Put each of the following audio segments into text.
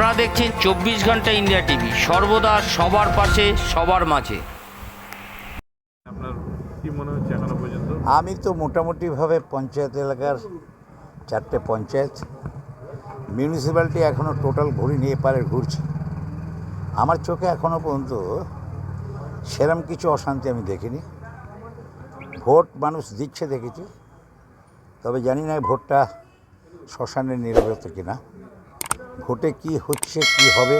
আপনারা দেখছেন চব্বিশ ঘণ্টা ইন্ডিয়া টিভি। সর্বদা সবার পাশে সবার মাঝে। আপনার কি মনে হচ্ছে এখনও পর্যন্ত? আমি তো মোটামুটিভাবে পঞ্চায়েত এলাকার চারটে পঞ্চায়েত। মিউনিসিপ্যালিটি এখনও টোটাল ঘুরিনি এপারে ঘুরছে। আমার চোখে এখনও পর্যন্ত সেরম কিছু অশান্তি আমি দেখিনি। ভোট মানুষ দিচ্ছে দেখেছি। তবে জানি না ভোটটা শ্মশানের নিরবত কিনা। ভোটে কি হচ্ছে কি হবে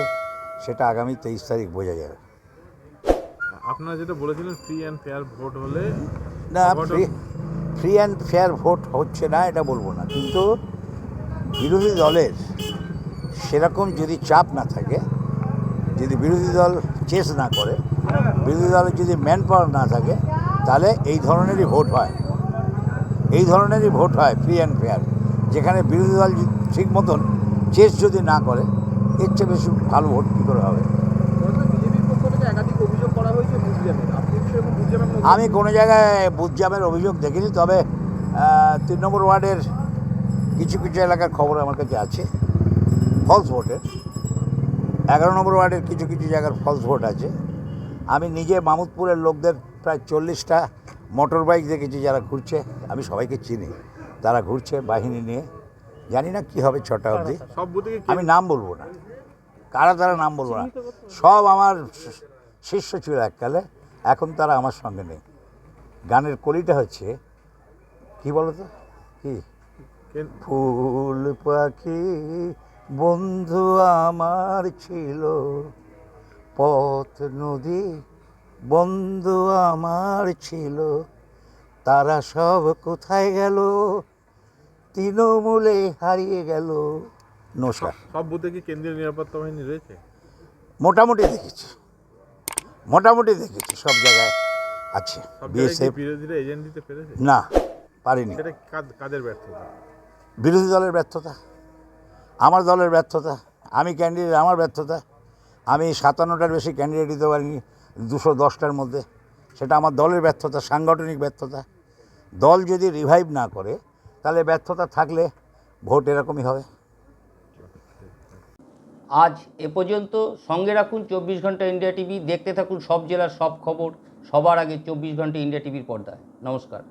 সেটা আগামী তেইশ তারিখ বোঝা যাবে। আপনারা যেটা বলেছিলেন ফ্রি অ্যান্ড ফেয়ার ভোট হলে না free free and fair vote হচ্ছে না এটা বলব না। কিন্তু বিরোধী দলের সেরকম যদি চাপ না থাকে যদি বিরোধী দল চেস না করে বিরোধী দলের যদি ম্যান পাওয়ার না থাকে তাহলে এই ধরনেরই ভোট হয়। এই ধরনেরই ভোট হয় ফ্রি অ্যান্ড ফেয়ার যেখানে বিরোধী দল ঠিক মতন চেস যদি না করে এর চেয়ে বেশি ভালো ভোট কী করে হবে? আমি কোনো জায়গায় বুথ জামের অভিযোগ দেখিনি তবে তিন নম্বর ওয়ার্ডের কিছু কিছু এলাকার খবর আমার কাছে আছে ফলস ভোটের এগারো নম্বর ওয়ার্ডের কিছু কিছু জায়গার ফলস ভোট আছে। আমি নিজে মামুদপুরের লোকদের প্রায় চল্লিশটা মোটর বাইক দেখেছি যারা ঘুরছে আমি সবাইকে চিনি। তারা ঘুরছে বাহিনী নিয়ে। জানি না কী হবে ছটা অবধি। সব আমি নাম বলব না। কারা তারা নাম বলব না। সব আমার শিষ্য ছিল এককালে। এখন তারা আমার সঙ্গে নেই। গানের কলিটা হচ্ছে কি বলো তো কি ফুল পাখি বন্ধু আমার ছিল। পথ নদী বন্ধু আমার ছিল। তারা সব কোথায় গেল? তৃণমূলে হারিয়ে গেল। নমস্কার। সব বুথে কি কেন্দ্রীয় নিরাপত্তা বাহিনী রয়েছে? মোটামুটি দেখেছি। মোটামুটি দেখেছি সব জায়গায় আছে। সব জায়গায় কি বিএসএফ বিরোধীরা এজেন্ট দিতে পেরেছে? না পারিনি। সেটা কাদের ব্যর্থতা? বিরোধী দলের ব্যর্থতা আমার দলের ব্যর্থতা আমি ক্যান্ডিডেট আমার ব্যর্থতা আমি সাতান্নটার বেশি ক্যান্ডিডেট দিতে পারিনি দুশো দশটার মধ্যে। সেটা আমার দলের ব্যর্থতা সাংগঠনিক ব্যর্থতা। দল যদি রিভাইভ না করে তাহলে ব্যর্থতা থাকলে ভোট এরকমই হবে। আজ এ পর্যন্ত সঙ্গে রাখুন চব্বিশ ঘণ্টা ইন্ডিয়া টিভি, দেখতে থাকুন সব জেলার সব খবর, সবার আগে চব্বিশ ঘণ্টা ইন্ডিয়া টিভির পর্দায়। নমস্কার।